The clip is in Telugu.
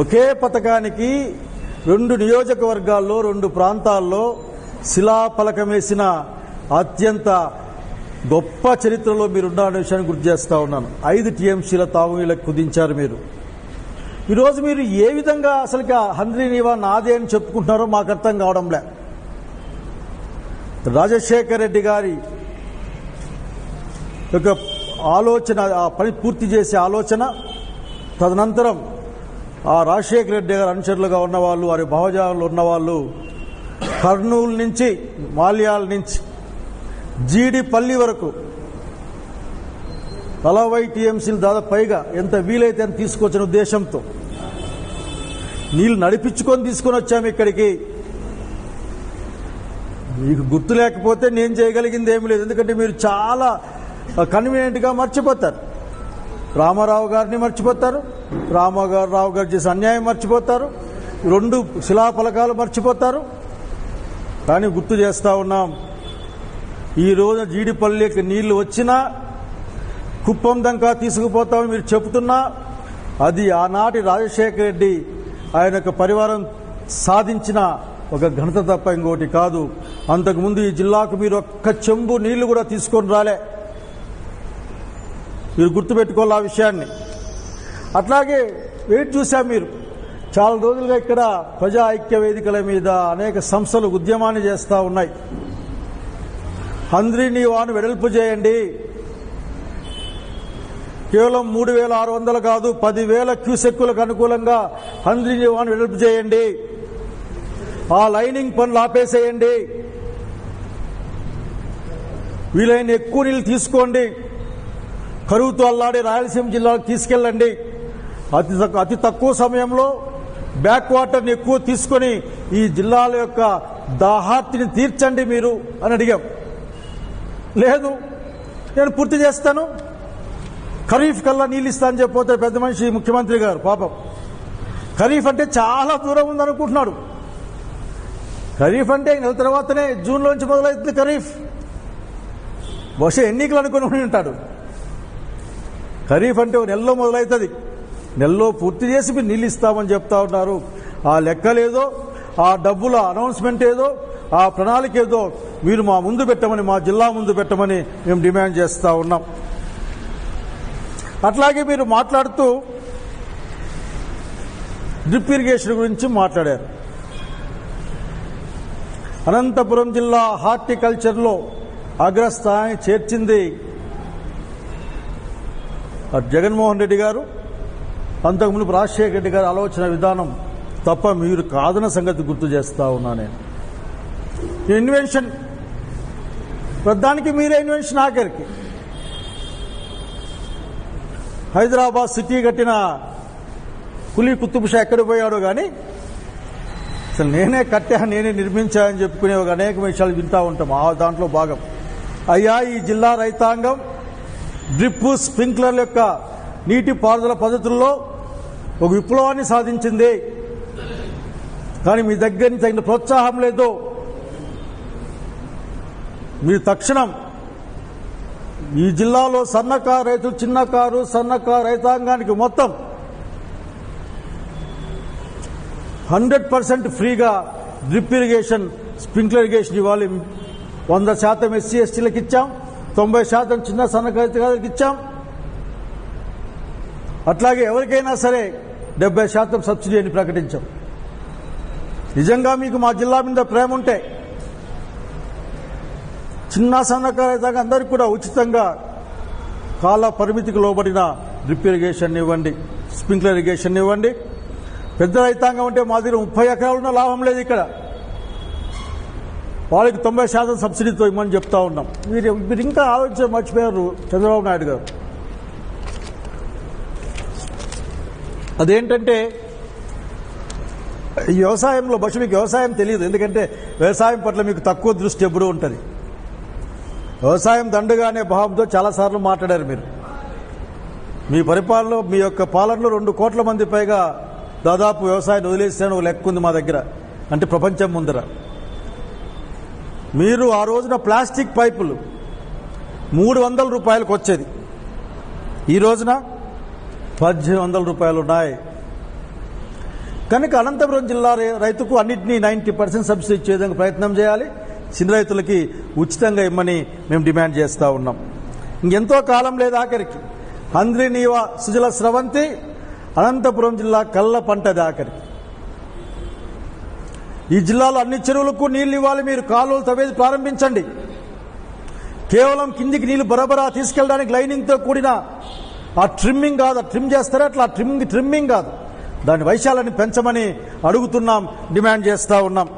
ఒకే పథకానికి రెండు నియోజకవర్గాల్లో రెండు ప్రాంతాల్లో శిలాఫలకం వేసిన అత్యంత గొప్ప చరిత్రలో మీరున్న విషయాన్ని గుర్తు చేస్తా ఉన్నాను. ఐదు టీఎంసీల తాగునీళ్ళకు కుదించారు మీరు. ఈరోజు మీరు ఏ విధంగా అసలుగా హంద్రీ నీవా నాదే అని చెప్పుకుంటున్నారో మాకు అర్థం కావడంలే. రాజశేఖర్ రెడ్డి గారి యొక్క ఆలోచన ఆ పని పూర్తి చేసే ఆలోచన తదనంతరం ఆ రాజశేఖర రెడ్డి గారి అనుచరులుగా ఉన్నవాళ్ళు వారి భావజాలు ఉన్నవాళ్ళు కర్నూలు నుంచి మాల్యాల నుంచి జీడిపల్లి వరకు నలభై టీఎంసీలు దాదాపు పైగా ఎంత వీలైతే అని తీసుకొచ్చిన ఉద్దేశంతో నీళ్ళు నడిపించుకొని తీసుకొని వచ్చాము ఇక్కడికి. మీకు గుర్తు లేకపోతే నేను చేయగలిగింది ఏమి లేదు. ఎందుకంటే మీరు చాలా కన్వీనియంట్గా మర్చిపోతారు. రామారావు గారిని మర్చిపోతారు. రామారావు రావు గారు చేసిన అన్యాయం మర్చిపోతారు. రెండు శిలాఫలకాలు మర్చిపోతారు. కానీ గుర్తు చేస్తా ఉన్నాం. ఈ రోజు జీడిపల్లికి నీళ్ళు వచ్చినా కుప్పం దంకా తీసుకుపోతామని మీరు చెబుతున్నా అది ఆనాటి రాజశేఖర రెడ్డి ఆయన యొక్క పరివారం సాధించిన ఒక ఘనత తప్ప ఇంకోటి కాదు. అంతకుముందు ఈ జిల్లాకు మీరు ఒక్క చెంబు నీళ్ళు కూడా తీసుకొని రాలే. మీరు గుర్తుపెట్టుకోవాలి ఆ విషయాన్ని. అట్లాగే వెయిట్ చూశాం మీరు. చాలా రోజులుగా ఇక్కడ ప్రజా ఐక్య వేదికల మీద అనేక సంస్థలు ఉద్యమాన్ని చేస్తూ ఉన్నాయి. హంద్రీని వాను వెడల్పు చేయండి. కేవలం మూడు వేల ఆరు వందలు కాదు పదివేల క్యూసెక్కులకు అనుకూలంగా హంద్రీని వాను వెడల్పు చేయండి. ఆ లైనింగ్ పనులు ఆపేసేయండి వీలైన ఎక్కువ నీళ్ళు తీసుకోండి. కరువుతో అల్లాడే రాయలసీమ జిల్లాకు తీసుకెళ్ళండి. అతి అతి తక్కువ సమయంలో బ్యాక్ వాటర్ని ఎక్కువ తీసుకొని ఈ జిల్లాల యొక్క దాహార్తిని తీర్చండి మీరు అని అడిగాం. లేదు నేను పూర్తి చేస్తాను. ఖరీఫ్ కల్లా నీళ్ళు ఇస్తా అని చెప్పిపోతే పెద్ద మనిషి ముఖ్యమంత్రి గారు పాపం. ఖరీఫ్ అంటే చాలా దూరం ఉందనుకుంటున్నాడు ఖరీఫ్ అంటే నెల తర్వాతనే జూన్లోంచి మొదలవుతుంది ఖరీఫ్. బహుశా ఎన్నికలు అనుకుని ఉంటాడు. ఖరీఫ్ అంటే ఒక నెలలో మొదలవుతుంది నెలలో పూర్తి చేసి మీరు నీళ్ళు ఇస్తామని చెప్తా ఉన్నారు. ఆ లెక్కలేదో ఆ డబ్బుల అనౌన్స్మెంట్ ఏదో ఆ ప్రణాళిక ఏదో మీరు మా ముందు పెట్టమని మా జిల్లా ముందు పెట్టమని మేము డిమాండ్ చేస్తా ఉన్నాం. అట్లాగే మీరు మాట్లాడుతూ డ్రిప్ ఇరిగేషన్ గురించి మాట్లాడారు. అనంతపురం జిల్లా హార్టికల్చర్లో అగ్రస్థాయి చేర్చింది జగన్మోహన్ రెడ్డి గారు అంతకుముందు రాజశేఖర రెడ్డి గారు ఆలోచన విధానం తప్ప మీరు కాదన్న సంగతి గుర్తు చేస్తా ఉన్నా నేను. ఈ ఇన్వెన్షన్. ప్రధానికి మీరే ఇన్వెన్షన్ ఆఖరికి. హైదరాబాద్ సిటీ కట్టిన కులీ కుతుబ్ షా ఎక్కడ పోయాడో కానీ అసలు నేనే కట్టా నేనే నిర్మించా అని చెప్పుకునే ఒక అనేక విషయాలు వింటా ఉంటాం. ఆ దాంట్లో భాగం. అయ్యా ఈ జిల్లా రైతాంగం డ్రిప్ స్ప్రింక్లర్ల యొక్క నీటి పారుదల పద్ధతుల్లో ఒక విప్లవాన్ని సాధించింది. కానీ మీ దగ్గర నుంచి తగిన ప్రోత్సాహం లేదు. మీరు తక్షణం ఈ జిల్లాలో సన్నకారు రైతులు చిన్నకారు సన్నకారు రైతాంగానికి మొత్తం హండ్రెడ్ పర్సెంట్ ఫ్రీగా డ్రిప్ ఇరిగేషన్ స్ప్రింక్లర్ ఇరిగేషన్ ఇవ్వాలి. వంద శాతం ఎస్సీ ఎస్టీలకు ఇచ్చాం. తొంభై శాతం చిన్న సన్నకారులకు ఇచ్చాం. అట్లాగే ఎవరికైనా సరే డెబ్బై శాతం సబ్సిడీ అని ప్రకటించాం. నిజంగా మీకు మా జిల్లా మీద ప్రేమ ఉంటే చిన్న సన్నకారు రైతాంగం అందరికీ కూడా ఉచితంగా కాల పరిమితికి లోబడిన డ్రిప్ ఇరిగేషన్ ఇవ్వండి స్ప్రింక్లర్ ఇరిగేషన్ ఇవ్వండి. పెద్ద రైతాంగం అంటే మా దగ్గర ముప్పై ఎకరాలు ఉన్న లాభం లేదు ఇక్కడ. వాళ్ళకి తొంభై శాతం సబ్సిడీతో ఇవ్వమని చెప్తా ఉన్నాం. మీరు మీరు ఇంకా ఆలోచన మర్చిపోయారు చంద్రబాబు నాయుడు గారు. అదేంటంటే ఈ వ్యవసాయంలో బస్సు మీకు వ్యవసాయం తెలియదు. ఎందుకంటే వ్యవసాయం పట్ల మీకు తక్కువ దృష్టి ఎప్పుడూ ఉంటుంది. వ్యవసాయం దండుగానే భావంతో చాలాసార్లు మాట్లాడారు మీరు. మీ పరిపాలనలో మీ యొక్క పాలనలో రెండు కోట్ల మంది పైగా దాదాపు వ్యవసాయాన్ని వదిలేసిన ఒక లెక్క ఉంది మా దగ్గర. అంటే ప్రపంచం ముందర. మీరు ఆ రోజున ప్లాస్టిక్ పైపులు మూడు వందల రూపాయలకు వచ్చేది. ఈ రోజున పద్దెనిమిది వందల రూపాయలు ఉన్నాయి. కనుక అనంతపురం జిల్లా రైతుకు అన్నింటినీ నైంటీ పర్సెంట్ సబ్సిడీ ఇచ్చే విధంగా ప్రయత్నం చేయాలి. చిన్న రైతులకి ఉచితంగా ఇమ్మని మేము డిమాండ్ చేస్తూ ఉన్నాం. ఇంకెంతో కాలం లేదు ఆఖరికి. అంద్రినీవ సుజల స్రవంతి అనంతపురం జిల్లా కళ్ళ పంటది ఆఖరికి. ఈ జిల్లాలో అన్ని చెరువులకు నీళ్ళు ఇవ్వాలి మీరు కాలువలు తవ్వేది ప్రారంభించండి. కేవలం కిందికి నీళ్ళు బరబరా తీసుకెళ్ళడానికి లైనింగ్తో కూడిన ఆ ట్రిమ్మింగ్ కాదు ట్రిమ్ చేస్తారే అట్లా? ట్రిమ్మింగ్ ట్రిమ్మింగ్ కాదు. దాని వైశాలని పెంచమని అడుగుతున్నాం డిమాండ్ చేస్తూ ఉన్నాం.